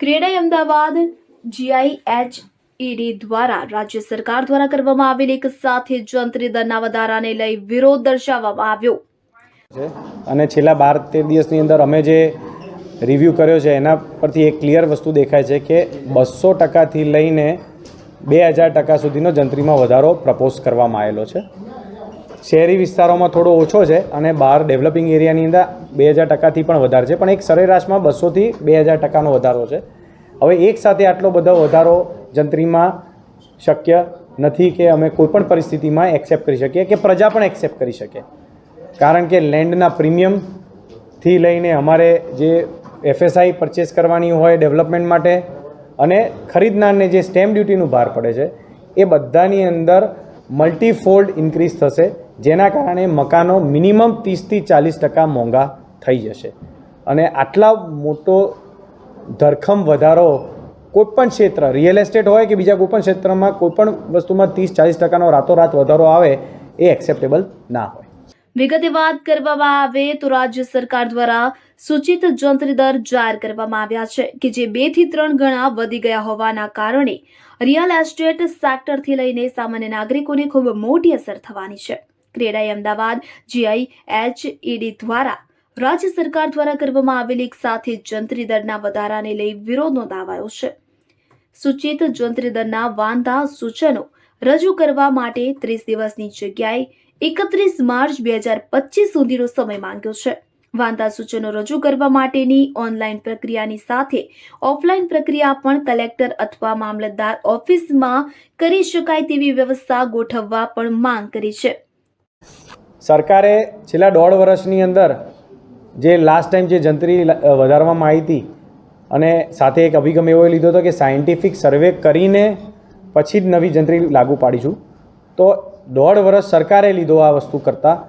CREDAI Ahmedabad GIH ED દ્વારા રાજ્ય સરકાર દ્વારા કરવામાં આવેલ એક સાથે જંત્રી દરના વધારાને લઈ વિરોધ દર્શાવવામાં આવ્યો. અને છેલ્લા બાર તેર દિવસની અંદર અમે જે રિવ્યૂ કર્યો છે, એના પરથી એક ક્લિયર વસ્તુ દેખાય છે કે બસો ટકાથી લઈને બે હજાર ટકા સુધીનો જંત્રીમાં વધારો પ્રપોઝ કરવામાં આવેલો છે. શહેરી વિસ્તારોમાં થોડો ઓછો છે અને બહાર ડેવલપિંગ એરિયાની અંદર બે હજાર ટકાથી પણ વધારે છે. પણ એક સરેરાશમાં બસોથી બે હજાર ટકાનો વધારો છે. હવે એક સાથે આટલો બધો વધારો જંત્રીમાં શક્ય નથી કે અમે કોઈપણ પરિસ્થિતિમાં એક્સેપ્ટ કરી શકીએ કે પ્રજા પણ એક્સેપ્ટ કરી શકે. કારણ કે લેન્ડના પ્રીમિયમથી લઈને અમારે જે એફએસઆઈ પરચેસ કરવાની હોય ડેવલપમેન્ટ માટે અને ખરીદનારને જે સ્ટેમ્પ ડ્યુટીનું ભાર પડે છે, એ બધાની અંદર મલ્ટીફોલ્ડ ઇન્ક્રીઝ થશે. જેના કારણે મકાનો મિનિમમ ત્રીસથી ચાલીસ ટકા મોંઘા થઈ જશે. અને આટલા મોટો ધરખમ વધારો કોઈપણ ક્ષેત્ર રિયલ એસ્ટેટ હોય કે બીજા કોઈપણ ક્ષેત્રમાં કોઈપણ વસ્તુમાં ત્રીસ ચાલીસ ટકાનો રાતોરાત વધારો આવે એ એક્સેપ્ટેબલ ના હોય. વિગતે વાત કરવામાં આવે તો રાજ્ય સરકાર દ્વારા સૂચિત જંત્રી દર જાહેર કરવામાં આવ્યા છે કે જે બેથી ત્રણ ગણા વધી ગયા હોવાના કારણે રિયલ એસ્ટેટ સેક્ટરથી લઈને સામાન્ય નાગરિકોને ખૂબ મોટી અસર થવાની છે. CREDAI Ahmedabad GI H ED દ્વારા રાજ્ય સરકાર દ્વારા કરવામાં આવેલી એક સાથે જંત્રી દરના વધારાને લઈ વિરોધ નોંધાવાયો છે. સૂચિત જંત્રી દરના વાંધા સૂચનો રજૂ કરવા માટે ત્રીસ દિવસની જગ્યાએ એકત્રીસ માર્ચ બે હજાર પચીસ સુધીનો સમય માંગ્યો છે. વાંધા સૂચનો રજૂ કરવા માટેની ઓનલાઈન પ્રક્રિયાની સાથે ઓફલાઈન પ્રક્રિયા પણ કલેક્ટર અથવા મામલતદાર ઓફિસમાં કરી શકાય તેવી વ્યવસ્થા ગોઠવવા પણ માંગ કરી છે. સરકારે છેલ્લા દોઢ વર્ષની અંદર જે લાસ્ટ ટાઈમ જે જંત્રી વધારવામાં આવી હતી અને સાથે એક અભિગમ એવો લીધો હતો કે સાયન્ટિફિક સર્વે કરીને પછી જ નવી જંત્રી લાગુ પાડીશું તો દોઢ વર્ષ સરકારે લીધો આ વસ્તુ કરતાં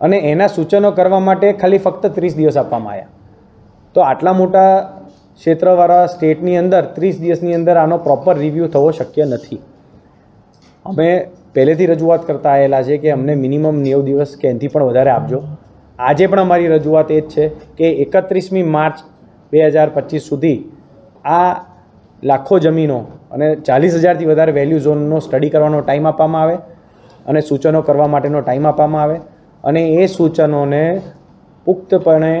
અને એના સૂચનો કરવા માટે ખાલી ફક્ત ત્રીસ દિવસ આપવામાં આવ્યા. તો આટલા મોટા ક્ષેત્રવાળા સ્ટેટની અંદર ત્રીસ દિવસની અંદર આનો પ્રોપર રિવ્યૂ થવો શક્ય નથી. અમે પહેલેથી રજૂઆત કરતા આવેલા છે કે અમને મિનિમમ નેવ દિવસ કે એનાથી પણ વધારે આપજો. આજે પણ અમારી રજૂઆત એ જ છે કે એકત્રીસમી માર્ચ બે હજાર પચીસ સુધી આ લાખો જમીનો અને ચાલીસ હજારથી વધારે વેલ્યુ ઝોનનો સ્ટડી કરવાનો ટાઈમ આપવામાં આવે અને સૂચનો કરવા માટેનો ટાઈમ આપવામાં આવે અને એ સૂચનોને પુખ્તપણે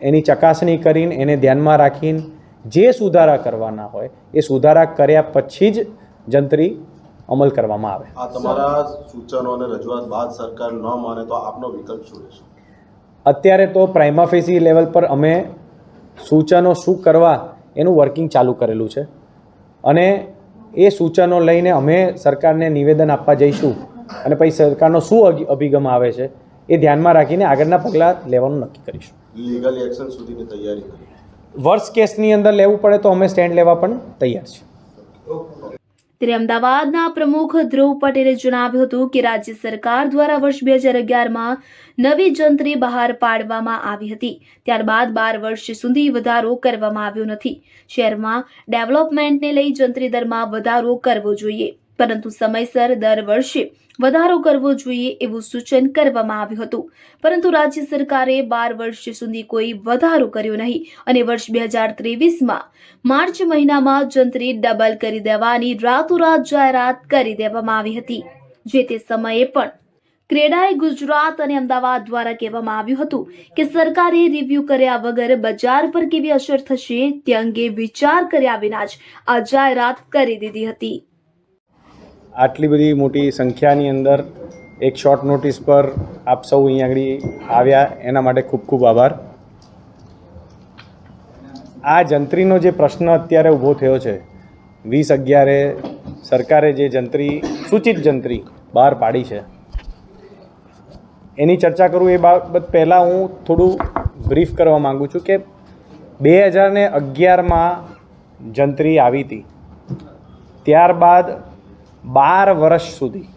એની ચકાસણી કરીને એને ધ્યાનમાં રાખીને જે સુધારા કરવાના હોય એ સુધારા કર્યા પછી જ જંત્રી અમલ કરવામાં આવે. આ તમારા સૂચનો અને રજૂઆત બાદ સરકાર ન માને તો આપનો વિકલ્પ શું રહેશે? અત્યારે તો પ્રાઇમાફેસી લેવલ પર અમે સૂચનો શું કરવા એનું વર્કિંગ ચાલુ કરેલું છે. અને એ સૂચનો લઈને અમે સરકારને નિવેદન આપવા જઈશું અને પછી સરકારનો શું અભિગમ આવે છે એ ધ્યાનમાં રાખીને આગળના પગલાં લેવાનું નક્કી કરીશું. લીગલ એક્શન સુધીની તૈયારી કરી. વર્ષ કેસની અંદર લેવું પડે તો અમે સ્ટેન્ડ લેવા પણ તૈયાર છીએ. ત્યારે અમદાવાદના પ્રમુખ ધ્રુવ પટેલે જણાવ્યું હતું કે રાજ્ય સરકાર દ્વારા વર્ષ બે હજાર અગિયારમાં નવી જંત્રી બહાર પાડવામાં આવી હતી. ત્યારબાદ બાર વર્ષ સુધી વધારો કરવામાં આવ્યો નથી. શહેરમાં ડેવલપમેન્ટને લઈ જંત્રી દરમાં વધારો કરવો જોઈએ. પરંતુ સમયસર દર વર્ષે વધારો કરવો જોઈએ એવું સૂચન કરવામાં આવ્યું હતું. પરંતુ રાજ્ય સરકારે બાર વર્ષ સુધી કોઈ વધારો કર્યો નહીં અને વર્ષ બે હજાર ત્રેવીસમાં માર્ચ મહિનામાં જંત્રી ડબલ કરી દેવાની રાતોરાત જાહેરાત કરી દેવામાં આવી હતી. જે તે સમયે પણ ક્રેડાએ ગુજરાત અને અમદાવાદ દ્વારા કહેવામાં આવ્યું હતું કે સરકારે રિવ્યૂ કર્યા વગર બજાર પર કેવી અસર થશે તે અંગે વિચાર કર્યા વિના જ આ જાહેરાત કરી દીધી હતી. આટલી બધી મોટી સંખ્યાની અંદર એક શોર્ટ નોટિસ પર આપ સૌ અહીંયા આગળ આવ્યા, એના માટે ખૂબ ખૂબ આભાર. આ જંત્રીનો જે પ્રશ્ન અત્યારે ઊભો થયો છે, વીસ અગિયારે સરકારે જે જંત્રી, સૂચિત જંત્રી બહાર પાડી છે, એની ચર્ચા કરું એ બાબત પહેલાં હું થોડું બ્રીફ કરવા માગું છું કે બે હજાર ને અગિયારમાં જંત્રી આવી હતી. ત્યારબાદ બાર વર્ષ સુધી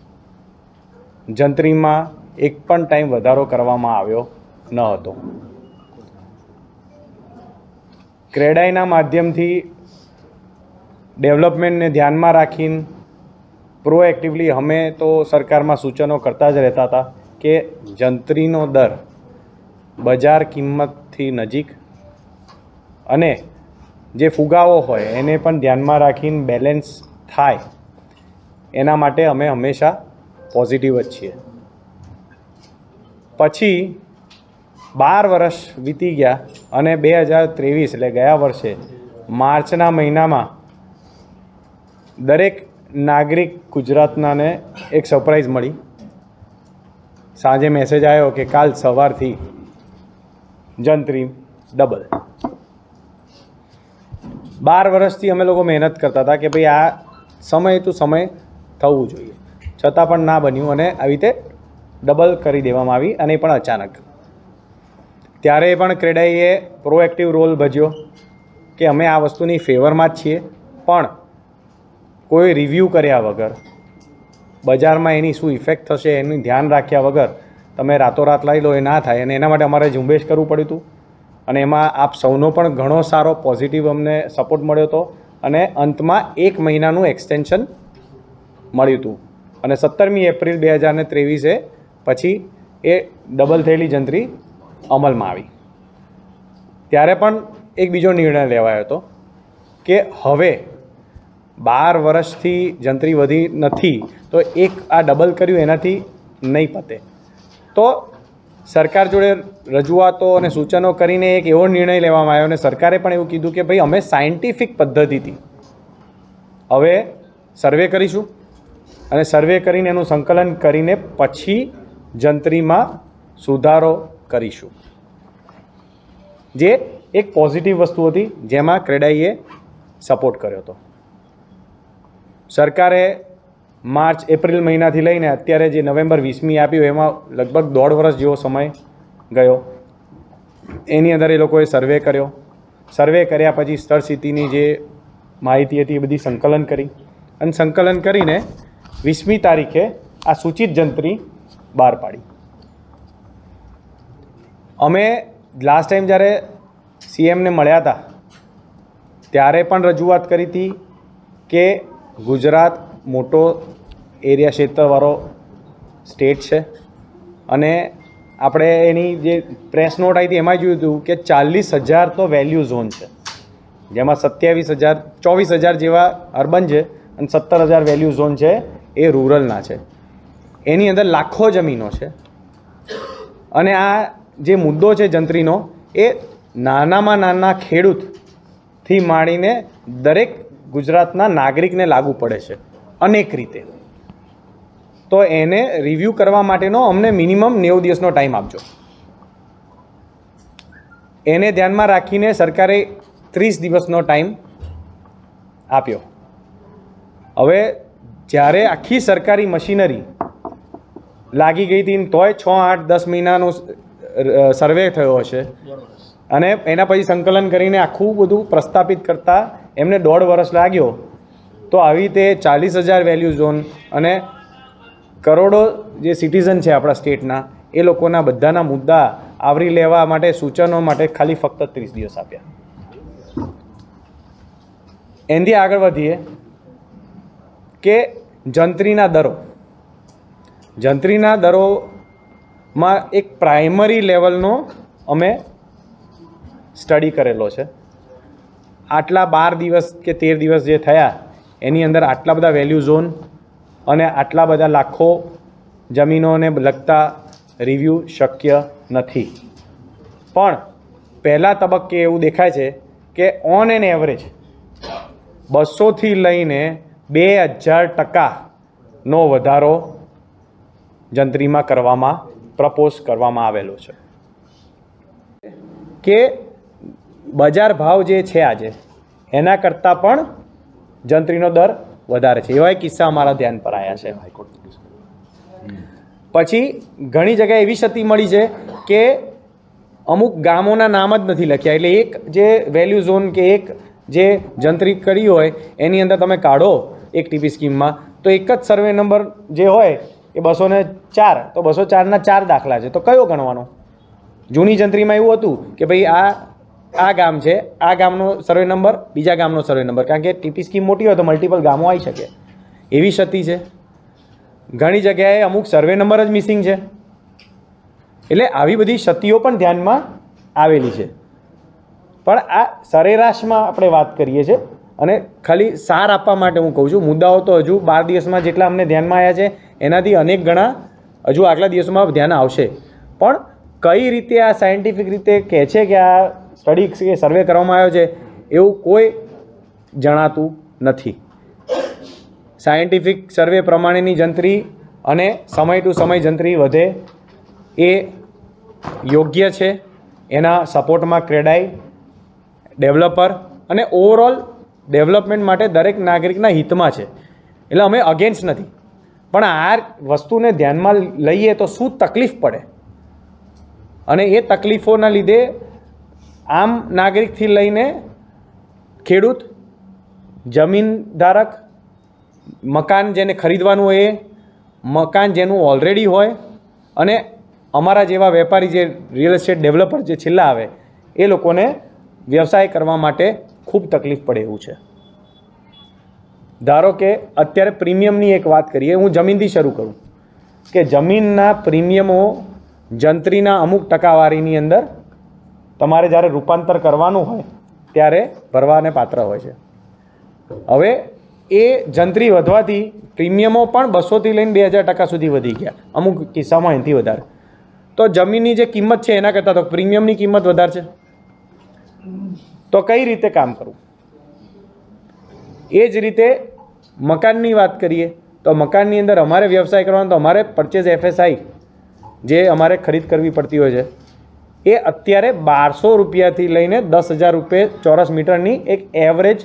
જંત્રીમાં એક પણ ટાઈમ વધારો કરવામાં આવ્યો ન હતો. ક્રેડાઈના માધ્યમથી ડેવલપમેન્ટને ધ્યાનમાં રાખીને પ્રોએક્ટિવલી અમે તો સરકારમાં સૂચનો કરતા જ રહેતા હતા કે જંત્રીનો દર બજાર કિંમતથી નજીક અને જે ફુગાવો હોય એને પણ ધ્યાનમાં રાખીને બેલેન્સ થાય. એના માટે અમે હંમેશા પોઝિટિવ જ છીએ. પછી બાર વર્ષ વીતી ગયા અને બે હજાર ત્રેવીસ એટલે ગયા વર્ષે માર્ચના મહિનામાં દરેક નાગરિક ગુજરાતનાને એક સરપ્રાઈઝ મળી. સાંજે મેસેજ આવ્યો કે કાલ સવારથી જંત્રી ડબલ બાર વર્ષથી અમે લોકો મહેનત કરતા હતા કે ભાઈ આ સમય તો સમય થવું જોઈએ. છતાં પણ ના બન્યું અને આવી રીતે ડબલ કરી દેવામાં આવી અને એ પણ અચાનક. ત્યારે પણ ક્રેડાઈએ પ્રોએક્ટિવ રોલ ભજ્યો કે અમે આ વસ્તુની ફેવરમાં જ છીએ, પણ કોઈ રિવ્યૂ કર્યા વગર, બજારમાં એની શું ઇફેક્ટ થશે એનું ધ્યાન રાખ્યા વગર તમે રાતોરાત લઈ લો, એ ના થાય. અને એના માટે અમારે ઝુંબેશ કરવું પડ્યું હતું. અને એમાં આપ સૌનો પણ ઘણો સારો પોઝિટિવ અમને સપોર્ટ મળ્યો હતો. અને અંતમાં એક મહિનાનું એક્સટેન્શન મળ્યું હતું. અને સત્તરમી એપ્રિલ બે હજાર ને ત્રેવીસે પછી એ ડબલ થયેલી જંત્રી અમલમાં આવી. ત્યારે પણ એક બીજો નિર્ણય લેવાયો હતો કે હવે બાર વર્ષથી જંત્રી વધી નથી, તો એક આ ડબલ કર્યું એનાથી નહીં પતે. તો સરકાર જોડે રજૂઆતો અને સૂચનો કરીને એક એવો નિર્ણય લેવામાં આવ્યો અને સરકારે પણ એવું કીધું કે ભાઈ અમે સાયન્ટિફિક પદ્ધતિથી હવે સર્વે કરીશું. અને સર્વે કરીને એનું સંકલન કરીને પછી જંત્રીમાં સુધારો કરીશું. જે એક પોઝિટિવ વસ્તુ હતી, જેમાં ક્રેડાઈએ સપોર્ટ કર્યો હતો. સરકારે માર્ચ, એપ્રિલ મહિનાથી લઈને અત્યારે જે નવેમ્બર વીસમી આપ્યું એમાં લગભગ દોઢ વર્ષ જેવો સમય ગયો. એની અંદર એ લોકોએ સર્વે કર્યો. સર્વે કર્યા પછી સ્થળ સ્થિતિની જે માહિતી હતી, એ બધી સંકલન કરી. અને સંકલન કરીને વીસમી તારીખે આ સૂચિત જંત્રી બહાર પાડી. અમે લાસ્ટ ટાઈમ જ્યારે સીએમને મળ્યા હતા, ત્યારે પણ રજૂઆત કરી હતી કે ગુજરાત મોટો એરિયા ક્ષેત્રવાળો સ્ટેટ છે અને આપણે એની જે પ્રેસ નોટ આવી હતી એમાં જોયું હતું કે ચાલીસ હજાર તો વેલ્યુ ઝોન છે. જેમાં સત્યાવીસ હજાર, ચોવીસ હજાર જેવા અર્બન છે અને સત્તર હજાર વેલ્યુ ઝોન છે એ રૂરલના છે. એની અંદર લાખો જમીનો છે. અને આ જે મુદ્દો છે જંત્રીનો, એ નાનામાં નાના ખેડૂતથી માંડીને દરેક ગુજરાતના નાગરિકને લાગુ પડે છે, અનેક રીતે. તો એને રિવ્યૂ કરવા માટેનો અમને મિનિમમ નેવું દિવસનો ટાઈમ આપજો. એને ધ્યાનમાં રાખીને સરકારે ત્રીસ દિવસનો ટાઈમ આપ્યો. હવે જ્યારે આખી સરકારી મશીનરી લાગી ગઈ હતી તોય છ, આઠ, દસ મહિનાનો સર્વે થયો હશે. અને એના પછી સંકલન કરીને આખું બધું પ્રસ્થાપિત કરતાં એમને દોઢ વર્ષ લાગ્યો. તો આવી રીતે ચાલીસ હજાર વેલ્યુ ઝોન અને કરોડો જે સિટીઝન છે આપણા સ્ટેટના એ લોકોના બધાના મુદ્દા આવરી લેવા માટે, સૂચનો માટે ખાલી ફક્ત ત્રીસ દિવસ આપ્યા. એનાથી આગળ વધીએ કે જંત્રીના દરો. જંત્રીના દરોમાં એક પ્રાઇમરી લેવલનો અમે સ્ટડી કરેલો છે. આટલા બાર દિવસ કે તેર દિવસ જે થયા, એની અંદર આટલા બધા વેલ્યુ ઝોન અને આટલા બધા લાખો જમીનોને લગતા રિવ્યૂ શક્ય નથી. પણ પહેલા તબક્કે એવું દેખાય છે કે ઓન એન એવરેજ બસોથી લઈને બે હજાર ટકાનો વધારો જંત્રીમાં કરવામાં, પ્રપોઝ કરવામાં આવેલો છે. કે બજાર ભાવ જે છે આજે, એના કરતાં પણ જંત્રીનો દર વધારે છે. એવા કિસ્સા અમારા ધ્યાન પર આવ્યા છે. પછી ઘણી જગ્યાએ એવી ક્ષતિ મળી છે કે અમુક ગામોના નામ જ નથી લખ્યા. એટલે એક જે વેલ્યુ ઝોન કે એક જે જંત્રી કરી હોય, એની અંદર તમે કાઢો એક ટીપી સ્કીમમાં. તો એક જ સર્વે નંબર જે હોય એ બસો ને ચાર. તો બસો ચારના ચાર દાખલા છે. તો કયો ગણવાનો? જૂની જંત્રીમાં એવું હતું કે ભાઈ આ આ ગામ છે, આ ગામનો સર્વે નંબર, બીજા ગામનો સર્વે નંબર. કારણ કે ટીપી સ્કીમ મોટી હોય તો મલ્ટિપલ ગામો આવી શકે. એવી ક્ષતિ છે. ઘણી જગ્યાએ અમુક સર્વે નંબર જ મિસિંગ છે. એટલે આવી બધી ક્ષતિઓ પણ ધ્યાનમાં આવેલી છે. પણ આ સરેરાશમાં આપણે વાત કરીએ છીએ. અને ખાલી સાર આપવા માટે હું કહું છું, મુદ્દાઓ તો હજુ બાર દિવસમાં જેટલા અમને ધ્યાનમાં આવ્યા છે, એનાથી અનેક ગણા હજુ આગલા દિવસોમાં ધ્યાન આવશે. પણ કઈ રીતે આ સાયન્ટિફિક રીતે કહે છે કે આ સ્ટડી કે સર્વે કરવામાં આવ્યો છે, એવું કોઈ જણાતું નથી. સાયન્ટિફિક સર્વે પ્રમાણેની જંત્રી અને સમય ટુ સમય જંત્રી વધે એ યોગ્ય છે, એના સપોર્ટમાં ક્રેડાઈ ડેવલપર અને ઓવરઓલ ડેવલપમેન્ટ માટે દરેક નાગરિકના હિતમાં છે. એટલે અમે અગેન્સ્ટ નથી. પણ આ વસ્તુને ધ્યાનમાં લઈએ તો શું તકલીફ પડે? અને એ તકલીફોના લીધે આમ નાગરિકથી લઈને ખેડૂત જમીન ધારક મકાન જેને ખરીદવાનું હોય એ, મકાન જેનું ઓલરેડી હોય અને અમારા જેવા વેપારી જે રિયલ એસ્ટેટ ડેવલપર જે છેલ્લા આવે, એ લોકોને વ્યવસાય કરવા માટે ખૂબ તકલીફ પડે એવું છે. ધારો કે અત્યારે પ્રીમિયમની એક વાત કરીએ, હું જમીનથી શરૂ કરું. કે જમીનના પ્રીમિયમો જંત્રીના અમુક ટકાવારીની અંદર તમારે જ્યારે રૂપાંતર કરવાનું હોય, ત્યારે ભરવાને પાત્ર હોય છે. હવે એ જંત્રી વધવાથી પ્રીમિયમો પણ બસોથી લઈને બે હજાર ટકા સુધી વધી ગયા, અમુક કિસ્સામાં એનાથી વધારે. તો જમીનની જે કિંમત છે, એના કરતાં તો પ્રીમિયમની કિંમત વધારે છે. તો કઈ રીતે કામ કરવું? એ જ રીતે મકાનની વાત કરીએ, તો મકાનની અંદર અમારે વ્યવસાય કરવાનો, તો અમારે પરચેઝ એફએસઆઈ જે અમારે ખરીદ કરવી પડતી હોય છે, એ અત્યારે બારસો રૂપિયાથી લઈને દસ હજાર રૂપિયા ચોરસ મીટરની એક average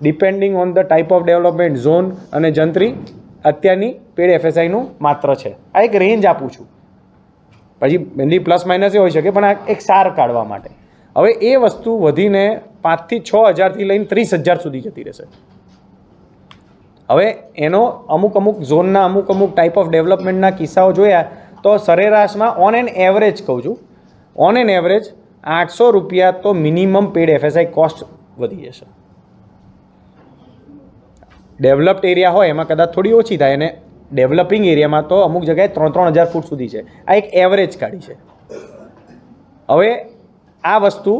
depending on the type of development zone અને જંત્રી, અત્યારની પેડ એફએસઆઈનું માત્ર છે. આ એક રેન્જ આપું છું. પછી એની પ્લસ માઇનસ એ હોઈ શકે, પણ આ એક સાર કાઢવા માટે. હવે એ વસ્તુ વધીને પાંચથી છ હજારથી લઈને ત્રીસ હજાર સુધી જતી રહેશે. હવે એનો અમુક અમુક ઝોનના અમુક અમુક ટાઈપ ઓફ ડેવલપમેન્ટના કિસ્સાઓ જોયા તો સરેરાશમાં ઓન એન એવરેજ કહું છું ઓન એન એવરેજ આઠસો રૂપિયા તો મિનિમમ પેડ એફએસઆઈ કોસ્ટ વધી જશે. ડેવલપ્ડ એરિયા હોય એમાં કદાચ થોડી ઓછી થાય અને ડેવલપિંગ એરિયામાં તો અમુક જગ્યાએ ત્રણ ત્રણ હજાર ફૂટ સુધી છે. આ એક એવરેજ કાઢી છે. હવે આ વસ્તુ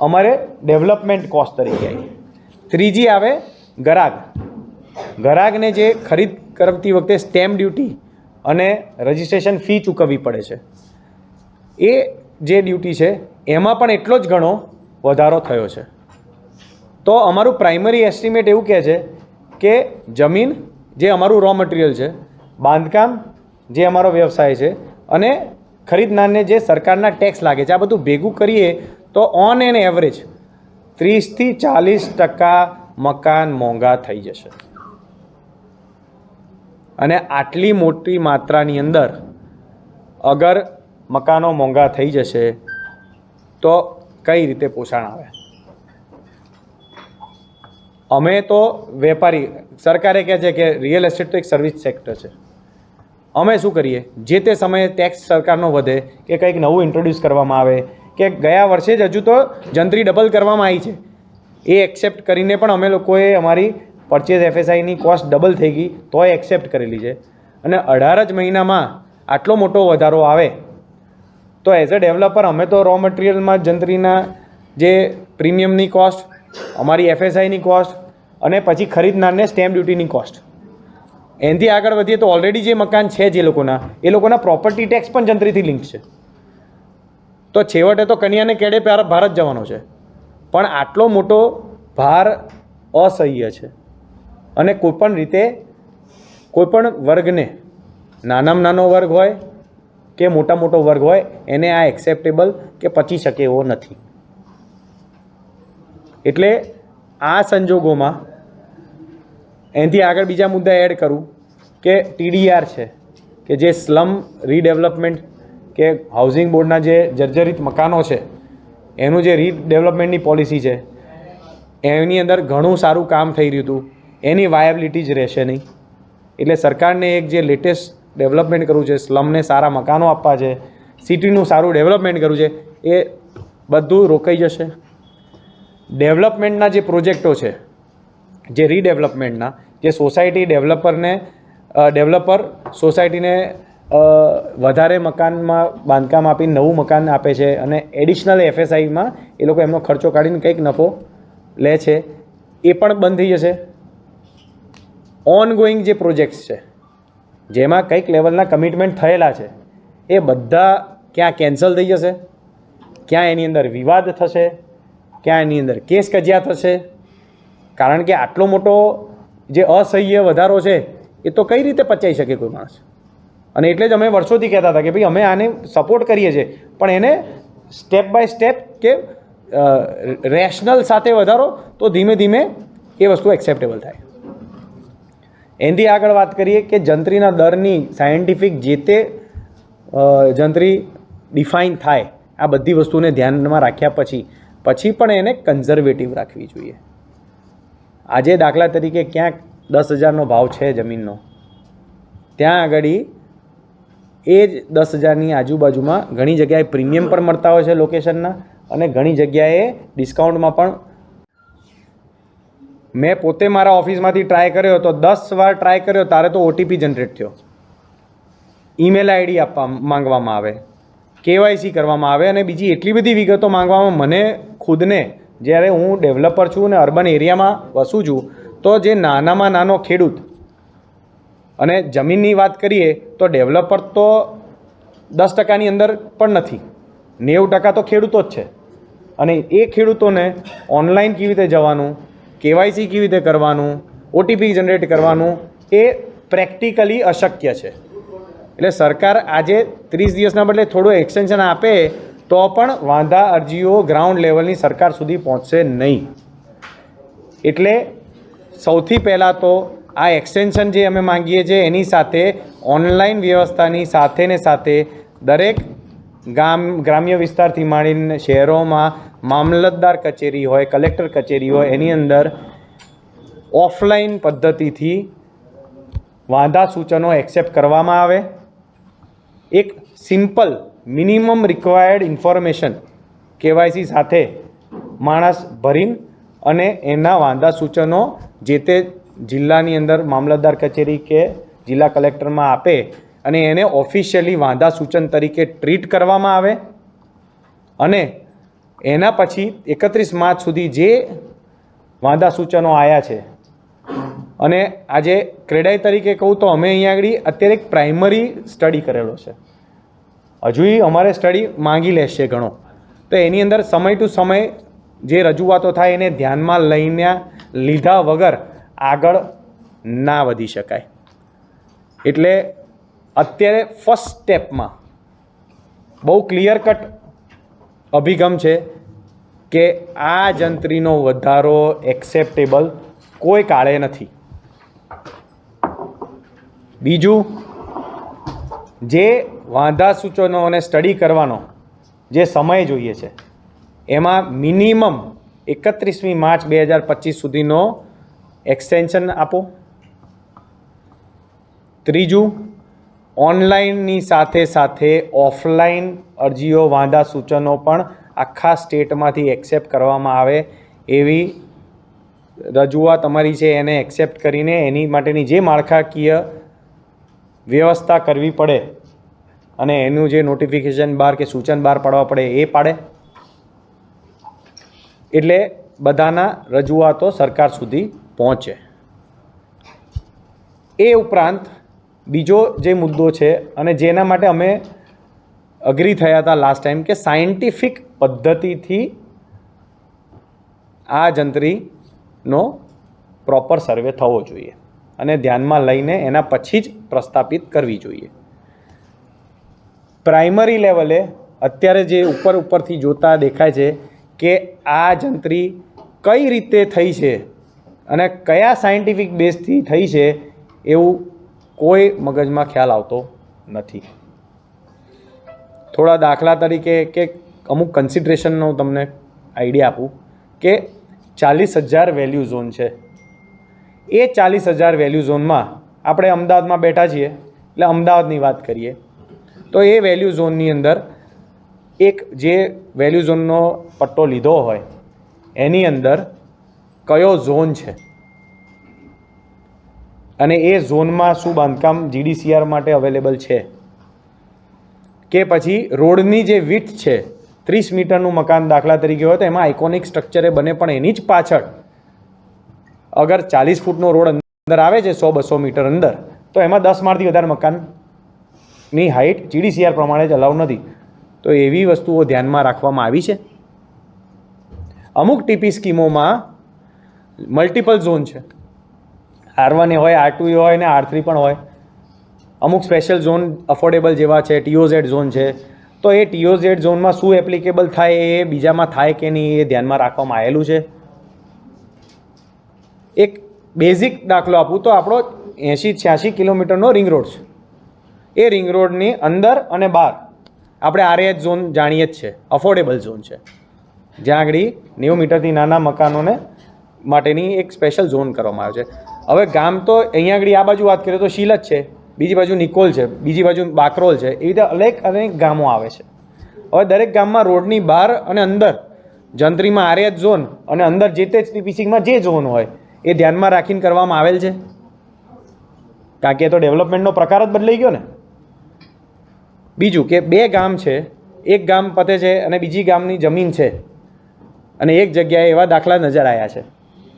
અમારે ડેવલપમેન્ટ કોસ્ટ તરીકે આવી. ત્રીજી આવે ગરાગ. ગરાગને જે ખરીદ કરતી વખતે સ્ટેમ્પ ડ્યુટી અને રજિસ્ટ્રેશન ફી ચૂકવવી પડે છે. એ જે ડ્યુટી છે, એમાં પણ એટલો જ ઘણો વધારો થયો છે. તો અમારું પ્રાઇમરી એસ્ટિમેટ એવું કહે છે કે જમીન જે અમારું રો મટીરિયલ છે, બાંધકામ જે અમારો વ્યવસાય છે અને ખરીદનારને જે સરકારના ટેક્સ લાગે છે, આ બધું ભેગું કરીએ તો ઓન એન એવરેજ ત્રીસથી ચાલીસ ટકા મકાન મોંઘા થઈ જશે. અને આટલી મોટી માત્રાની અંદર અગર મકાનો મોંઘા થઈ જશે, તો કઈ રીતે પોષણ આવે? અમે તો વેપારી, સરકારે કહે છે કે રિયલ એસ્ટેટ તો એક સર્વિસ સેક્ટર છે. અમે શું કરીએ? જે તે સમયે ટેક્સ સરકારનો વધે કે કંઈક નવું ઇન્ટ્રોડ્યુસ કરવામાં આવે કે ગયા વર્ષે જ હજુ તો જંત્રી ડબલ કરવામાં આવી છે. એ એક્સેપ્ટ કરીને પણ અમે લોકોએ અમારી પરચેઝ એફએસઆઈની કોસ્ટ ડબલ થઈ ગઈ તોય એક્સેપ્ટ કરેલી છે. અને અઢાર જ મહિનામાં આટલો મોટો વધારો આવે, તો એઝ અ ડેવલપર અમે તો રો મટીરિયલમાં જંત્રીના જે પ્રીમિયમની કોસ્ટ અમારી એફએસઆઈની કોસ્ટ અને પછી ખરીદનારને સ્ટેમ્પ ડ્યુટીની કોસ્ટ એનાથી આગળ વધીએ તો ઓલરેડી જે મકાન છે જે લોકોના, એ લોકોના પ્રોપર્ટી ટેક્સ પણ જંત્રીથી લિંક છે. તો છેવટે તો કન્યાને કેડે ભારત જવાનો છે? પણ આટલો મોટો ભાર અસહ્ય છે. અને કોઈપણ રીતે કોઈપણ વર્ગને, નાનામાં નાનો વર્ગ હોય કે મોટા મોટો વર્ગ હોય, એને આ એક્સેપ્ટેબલ કે પચી શકે એવો નથી. એટલે આ સંજોગોમાં એનાથી આગળ બીજા મુદ્દા એડ કરું કે ટીડીઆર છે, કે જે સ્લમ રીડેવલપમેન્ટ કે હાઉસિંગ બોર્ડના જે જર્જરિત મકાનો છે, એનું જે રીડેવલપમેન્ટની પોલિસી છે, એની અંદર ઘણું સારું કામ થઈ રહ્યું હતું. એની વાયબિલિટી જ રહેશે નહીં. એટલે સરકારને એક જે લેટેસ્ટ ડેવલપમેન્ટ કરવું છે સ્લમને સારા મકાનો આપવા છે સિટીનું સારું ડેવલપમેન્ટ કરવું છે, એ બધું રોકાઈ જશે. ડેવલપમેન્ટના જે પ્રોજેક્ટો છે, જે રીડેવલપમેન્ટના જે સોસાયટી ડેવલપરને ડેવલપર સોસાયટીને વધારે મકાનમાં બાંધકામ આપી નવું મકાન આપે છે અને એડિશનલ એફએસઆઈમાં એ લોકો એમનો ખર્ચો કાઢીને કંઈક નફો લે છે, એ પણ બંધ થઈ જશે. ઓન ગોઈંગ જે પ્રોજેક્ટ્સ છે, જેમાં કંઈક લેવલના કમિટમેન્ટ થયેલા છે, એ બધા ક્યાં કેન્સલ થઈ જશે? ક્યાં એની અંદર વિવાદ થશે? ક્યાં એની અંદર કેસ કજિયા થશે? કારણ કે આટલો મોટો જે અસહ્ય વધારો છે, એ તો કઈ રીતે પચાઈ શકે કોઈ માણસ? અને એટલે જ અમે વર્ષોથી કહેતા હતા કે ભાઈ અમે આને સપોર્ટ કરીએ છીએ, પણ એને સ્ટેપ બાય સ્ટેપ કે રેશનલ સાથે વધારો, તો ધીમે ધીમે એ વસ્તુ એક્સેપ્ટેબલ થાય. એનાથી આગળ વાત કરીએ કે જંત્રીના દરની સાયન્ટિફિક જે તે જંત્રી ડિફાઇન થાય, આ બધી વસ્તુને ધ્યાનમાં રાખ્યા પછી પછી પણ એને કન્ઝર્વેટિવ રાખવી જોઈએ. આજે દાખલા તરીકે ક્યાંક દસ હજારનો ભાવ છે જમીનનો. ત્યાં આગળ એ જ દસ હજારની આજુબાજુમાં ઘણી જગ્યાએ પ્રીમિયમ પણ મળતા હોય છે લોકેશનના અને ઘણી જગ્યાએ ડિસ્કાઉન્ટમાં પણ. મેં પોતે મારા ઓફિસમાંથી ટ્રાય કર્યો તો દસ વાર ટ્રાય કર્યો, તારે તો ઓટીપી જનરેટ થયો. ઈમેલ આઈડી આપવા માંગવામાં આવે, કેવાયસી કરવામાં આવે અને બીજી એટલી બધી વિગતો માંગવામાં મને, ખુદને જ્યારે હું ડેવલપર છું અને અર્બન એરિયામાં વસું છું, તો જે નાનામાં નાનો ખેડૂત અને જમીનની વાત કરીએ, તો ડેવલપર તો દસ ટકાની અંદર પણ નથી. નેવું ટકા તો ખેડૂતો જ છે. અને એ ખેડૂતોને ઓનલાઈન કેવી રીતે જવાનું, કેવાયસી કેવી રીતે કરવાનું, ઓટીપી જનરેટ કરવાનું, એ પ્રેક્ટિકલી અશક્ય છે. એટલે સરકાર આજે ત્રીસ દિવસના બદલે થોડું એક્સટેન્શન આપે તો પણ વાંધા અરજીઓ ગ્રાઉન્ડ લેવલની સરકાર સુધી પહોંચશે નહીં. એટલે સૌથી પહેલાં તો આ એક્સટેન્શન જે અમે માંગીએ છીએ, એની સાથે ઓનલાઈન વ્યવસ્થાની સાથે ને સાથે દરેક ગામ, ગ્રામ્ય વિસ્તારથી માંડીને શહેરોમાં મામલતદાર કચેરી હોય, કલેક્ટર કચેરી હોય, એની અંદર ઓફલાઈન પદ્ધતિથી વાંધા સૂચનો એક્સેપ્ટ કરવામાં આવે. એક simple minimum required information KYC સાથે માણસ ભરીને અને એના વાંધા સૂચનો જે તે જિલ્લાની અંદર મામલતદાર કચેરી કે જિલ્લા કલેક્ટરમાં આપે અને એને ઓફિશિયલી વાંધા સૂચન તરીકે ટ્રીટ કરવામાં આવે અને એના પછી એકત્રીસ માર્ચ સુધી જે વાંધા સૂચનો આવ્યા છે. અને આજે ક્રેડાઈ તરીકે કહું તો અમે અહીંયા આગળ અત્યારે એક પ્રાઇમરી સ્ટડી કરેલો છે. હજુ અમારે સ્ટડી માંગી લેશે ઘણો. તો એની અંદર સમય ટુ સમય જે રજૂઆતો થાય એને ધ્યાનમાં લઈને લીધા વગર આગળ ના વધી શકાય. એટલે અત્યારે ફર્સ્ટ સ્ટેપમાં બહુ ક્લિયર કટ અભિગમ છે કે આ જંત્રીનો વધારો એક્સેપ્ટેબલ કોઈ કાળે નથી. બીજું, જે વાંધા સૂચનોને સ્ટડી કરવાનો જે સમય જોઈએ છે, એમાં મિનિમમ એકત્રીસમી માર્ચ બે હજાર પચીસ સુધીનો એક્સટેન્શન આપો. ત્રીજું ઓનલાઈનની સાથે સાથે ઓફલાઈન અરજીઓ, વાંધા સૂચનો પણ આખા સ્ટેટમાંથી એક્સેપ્ટ કરવામાં આવે એવી રજૂઆત અમારી છે, એને એક્સેપ્ટ કરીને એની માટેની જે માળખાકીય વ્યવસ્થા કરવી પડે અને એનું જે નોટિફિકેશન બહાર કે સૂચન બહાર પાડવા પડે એ પાડે. એટલે બધાના રજૂઆતો સરકાર સુધી પહોંચે. એ ઉપરાંત બીજો જે મુદ્દો છે અને જેના માટે અમે અગ્રી થયા હતા લાસ્ટ ટાઈમ કે સાયન્ટિફિક પદ્ધતિથી આ જંત્રીનો પ્રોપર સર્વે થવો જોઈએ. અને ધ્યાનમાં લઈને એના પછી જ પ્રસ્થાપિત કરવી જોઈએ. પ્રાઇમરી લેવલે અત્યારે જે ઉપર ઉપરથી જોતા દેખાય છે કે આ જંત્રી કઈ રીતે થઈ છે અને કયા સાયન્ટિફિક બેઝથી થઈ છે એવું કોઈ મગજમાં ખ્યાલ આવતો નથી. થોડા દાખલા તરીકે કે અમુક કન્સિડરેશનનો તમને આઈડિયા આપું કે ચાલીસ હજાર વેલ્યુ ઝોન છે. એ ચાલીસ હજાર વેલ્યુ ઝોનમાં આપણે અમદાવાદમાં બેઠા છીએ. એટલે અમદાવાદની વાત કરીએ. તો એ વેલ્યુ ઝોનની અંદર એક જે વેલ્યુ ઝોનનો પટ્ટો લીધો હોય, એની અંદર કયો ઝોન છે? અને એ ઝોનમાં શું બાંધકામ જીડીસીઆર માટે અવેલેબલ છે? કે પછી રોડની જે વિથ છે, ત્રીસ મીટરનું મકાન દાખલા તરીકે હોય તો એમાં આઇકોનિક સ્ટ્રક્ચરે બને પણ એની જ પાછળ. અગર ચાલીસ ફૂટનો રોડ અંદર આવે છે સો બસો મીટર અંદર, તો એમાં દસ માળથી વધારે મકાનની હાઇટ જીડીસીઆર પ્રમાણે જ અલાઉ નથી. તો એવી વસ્તુઓ ધ્યાનમાં રાખવામાં આવી છે. અમુક ટીપી સ્કીમોમાં મલ્ટિપલ ઝોન છે. આર વન એ હોય આર ટુ એ હોય ને આર થ્રી પણ હોય. અમુક સ્પેશિયલ ઝોન અફોર્ડેબલ જેવા છે ટીઓઝેડ ઝોન છે. તો એ ટીઓઝેડ ઝોનમાં શું એપ્લિકેબલ થાય, એ બીજામાં થાય કે નહીં, એ ધ્યાનમાં રાખવામાં આવેલું છે. એક બેઝિક દાખલો આપું તો આપણો એંશી છ્યાસી કિલોમીટરનો રિંગ રોડ છે. એ રિંગ રોડની અંદર અને બહાર. આપણે આરએચ ઝોન જાણીએ જ છે. અફોર્ડેબલ ઝોન છે. જ્યાં આગળ નેવું મીટરથી નાના મકાનોને માટેની એક સ્પેશિયલ ઝોન કરવામાં આવ્યો છે. હવે ગામ તો અહીંયા આગળ આ બાજુ વાત કરીએ તો શીલ જ છે. બીજી બાજુ નિકોલ છે. બીજી બાજુ બાકરોલ છે. એવી રીતે અનેક અનેક ગામો આવે છે. હવે દરેક ગામમાં રોડની બહાર અને અંદર જંત્રીમાં આરએચ ઝોન અને અંદર જે તે ટીપીસીમાં જે ઝોન હોય, એ ધ્યાનમાં રાખીને કરવામાં આવેલ છે. કારણ કે એ તો ડેવલપમેન્ટનો પ્રકાર જ બદલાઈ ગયો ને. બીજું કે બે ગામ છે, એક ગામ પતે છે અને બીજી ગામની જમીન છે. અને એક જગ્યાએ એવા દાખલા નજર આવ્યા છે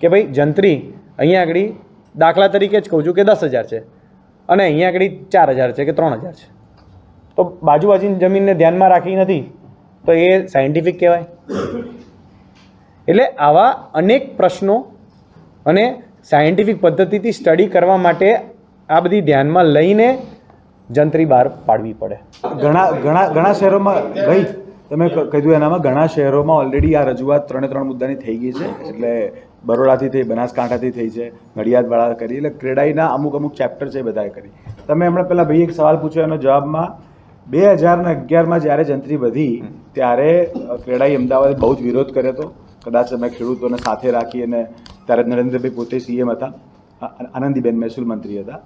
કે ભાઈ જંત્રી અહીંયા આગળ દાખલા તરીકે જ કહું છું કે દસ હજાર છે અને અહીંયા આગળ ચાર હજાર છે કે ત્રણ હજાર છે. તો બાજુ બાજુની જમીનને ધ્યાનમાં રાખી નથી તો એ સાયન્ટિફિક કહેવાય. એટલે આવા અનેક પ્રશ્નો અને સાયન્ટિફિક પદ્ધતિથી સ્ટડી કરવા માટે આ બધી ધ્યાનમાં લઈને જંત્રી બહાર પાડવી પડે. ઘણા ઘણા ઘણા શહેરોમાં, ભાઈ, તમે કીધું એનામાં, ઘણા શહેરોમાં ઓલરેડી આ રજૂઆત ત્રણે ત્રણ મુદ્દાની થઈ ગઈ છે. એટલે બરોડાથી થઈ, બનાસકાંઠાથી થઈ છે, નડિયાદવાળા કરી, એટલે ક્રેડાઈના અમુક અમુક ચેપ્ટર છે બધાએ કરી. તમે હમણાં પહેલાં ભાઈ એક સવાલ પૂછ્યો, એનો જવાબમાં, બે હજારને અગિયારમાં જ્યારે જંત્રી વધી, ત્યારે ક્રેડાઈ અમદાવાદે બહુ જ વિરોધ કર્યો હતો. કદાચ અમે ખેડૂતોને સાથે રાખી અને ત્યારે નરેન્દ્રભાઈ પોતે સીએમ હતા આનંદીબેન મહેસૂલ મંત્રી હતા.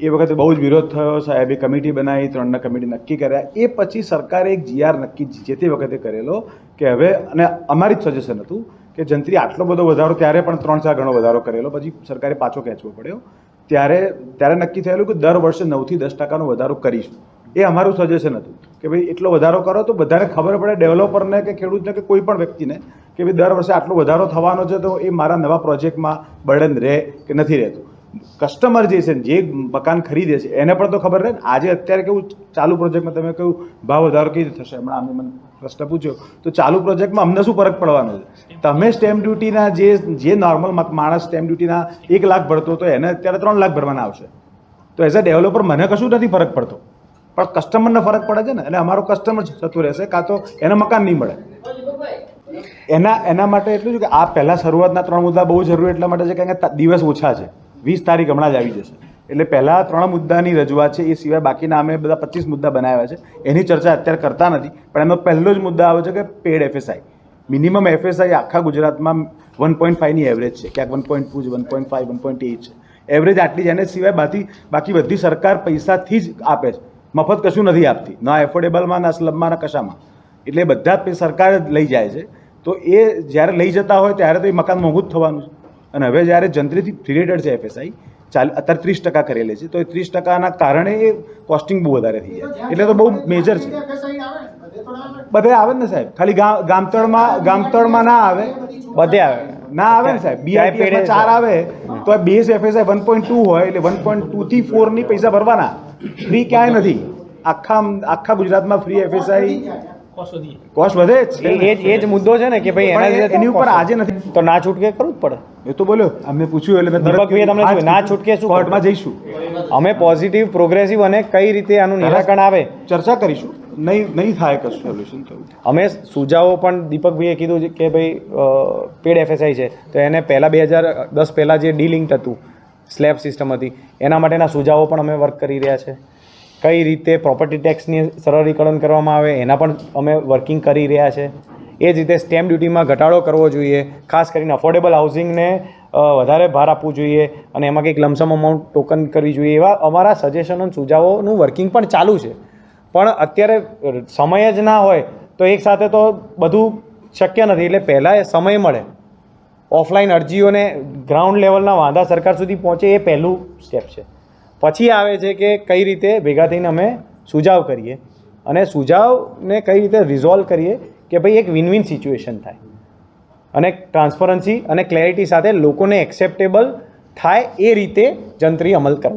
એ વખતે બહુ જ વિરોધ થયો, સાહેબે કમિટી બનાવી, ત્રણના કમિટી નક્કી કર્યા. એ પછી સરકારે એક જીઆર નક્કી જે તે વખતે કરેલો કે હવે, અને અમારી જ સજેશન હતું કે જંત્રી આટલો બધો વધારો, ત્યારે પણ ત્રણ ચાર ગણો વધારો કરેલો, પછી સરકારે પાછો ખેંચવો પડ્યો. ત્યારે ત્યારે નક્કી થયેલું કે દર વર્ષે નવથી દસ ટકાનો વધારો કરીશું. એ અમારું સજેશન હતું કે ભાઈ, એટલો વધારો કરો તો બધાને ખબર પડે ડેવલપરને કે ખેડૂતને કે કોઈ પણ વ્યક્તિને, કે ભાઈ, દર વર્ષે આટલો વધારો થવાનો છે તો એ મારા નવા પ્રોજેક્ટમાં બર્ડન રહે કે નથી રહેતું. કસ્ટમર જે છે જે મકાન ખરીદે છે, એને પણ તો ખબર રહે ને? આજે અત્યારે કેવું ચાલુ પ્રોજેક્ટમાં તમે કહ્યું, ભાવ વધારો કેવી રીતે થશે? હમણાં અમે મને પ્રશ્ન પૂછ્યો. તો ચાલુ પ્રોજેક્ટમાં અમને શું ફરક પડવાનો છે? તમે સ્ટેમ્પ ડ્યુટીના જે જે નોર્મલ માણસ સ્ટેમ્પ ડ્યુટીના એક લાખ ભરતો તો એને અત્યારે ત્રણ લાખ ભરવાના આવશે. તો એઝ અ ડેવલપર મને કશું નથી ફરક પડતો. પણ કસ્ટમરને ફરક પડે છે ને, એટલે અમારો કસ્ટમર થતું રહેશે, કાં તો એને મકાન નહીં મળે. એના એના માટે એટલું છે કે આ પહેલાં શરૂઆતના ત્રણ મુદ્દા બહુ જરૂરી એટલા માટે છે કારણ કે દિવસ ઓછા છે. વીસ તારીખ હમણાં જ આવી જશે. એટલે પહેલાં ત્રણ મુદ્દાની રજૂઆત છે, એ સિવાય બાકીના અમે બધા પચીસ મુદ્દા બનાવ્યા છે. એની ચર્ચા અત્યારે કરતા નથી, પણ એનો પહેલો જ મુદ્દા આવે છે કે પેડ એફએસઆઈ મિનિમમ એફએસઆઈ આખા ગુજરાતમાં વન પોઈન્ટ ફાઈવની એવરેજ છે. ક્યાંક one point two one point five one point eight છે. એવરેજ આટલી જ એને સિવાય બાકી બાકી બધી સરકાર પૈસાથી જ આપે છે. મફત કશું નથી આપતી. ના એફોર્ડેબલમાં ના સ્લબમાં ના કશામાં. એટલે બધા સરકાર જ લઈ જાય છે. તો એ જ્યારે લઈ જતા હોય, ત્યારે તો એ મકાન મોંઘું જ થવાનું છે. અને હવે જ્યારે જંત્રીથી રિલેટેડ છે એફએસઆઈ ચાલ અત્યારે ત્રીસ ટકા કરેલી છે તો એ ત્રીસ ટકાના કારણે એ કોસ્ટિંગ બહુ વધારે થઈ જાય એટલે તો બહુ મેજર છે બધે આવે. ને સાહેબ. ખાલી ગામ ગામતળમાં ગામતળમાં ના આવે. બધે આવે. ના આવે ને સાહેબ. પેડે ચાર આવે તો base FSI one point two હોય એટલે વન પોઈન્ટ ટુ થી ફોરની પૈસા ભરવાના. ફ્રી ક્યાંય નથી. આખા આખા ગુજરાતમાં ફ્રી એફએસઆઈ કોસ્ટ વધે જ એ જ એ જ મુદ્દો છે ને કે ભાઈ એના લીધે એની ઉપર આજે નથી. તો ના છૂટકે કરવું જ પડે. એ તો બોલ્યો અમને પૂછ્યું એટલે મેં દીપકભાઈએ તમને ના. છૂટકે શું કોર્ટમાં જઈશું. અમે પોઝિટિવ પ્રોગ્રેસિવ અને કઈ રીતે આનું નિરાકરણ આવે? ચર્ચા કરીશું. નહીં નહીં થાય કશું સોલ્યુશન થયું અમે સુજાવો પણ દીપકભાઈએ કીધું છે કે ભાઈ પેડ એફએસઆઈ છે. તો એને પહેલાં બે હજાર દસ પહેલાં જે ડીલિંક્ડ હતું સ્લેબ સિસ્ટમ હતી એના માટેના સુજાવો પણ અમે વર્ક કરી રહ્યા છે. કઈ રીતે પ્રોપર્ટી ટેક્સની સરળીકરણ કરવામાં આવે, એના પણ અમે વર્કિંગ કરી રહ્યા છે. એ જ રીતે સ્ટેમ્પ ડ્યુટીમાં ઘટાડો કરવો જોઈએ, ખાસ કરીને અફોર્ડેબલ હાઉસિંગને વધારે ભાર આપવું જોઈએ અને એમાં કંઈક લમસમ અમાઉન્ટ ટોકન કરવી જોઈએ, એવા અમારા સજેશન અને સુઝાવોનું વર્કિંગ પણ ચાલુ છે. પણ અત્યારે સમય જ ના હોય તો એકસાથે તો બધું શક્ય નથી, એટલે પહેલાં એ સમય મળે. ઓફલાઈન અરજીઓને ગ્રાઉન્ડ લેવલના વાંધા સરકાર સુધી પહોંચે એ પહેલું સ્ટેપ છે. પછી આવે છે કે કઈ રીતે ભેગા થઈને અમે સુઝાવ કરીએ અને સુઝાવને કઈ રીતે રિઝોલ્વ કરીએ કે ભાઈ એક વિન વિન સિચ્યુએશન થાય. અને ટ્રાન્સપરન્સી અને ક્લેરિટી સાથે લોકોને એક્સેપ્ટેબલ થાય એ રીતે જંત્રી અમલ કરવા.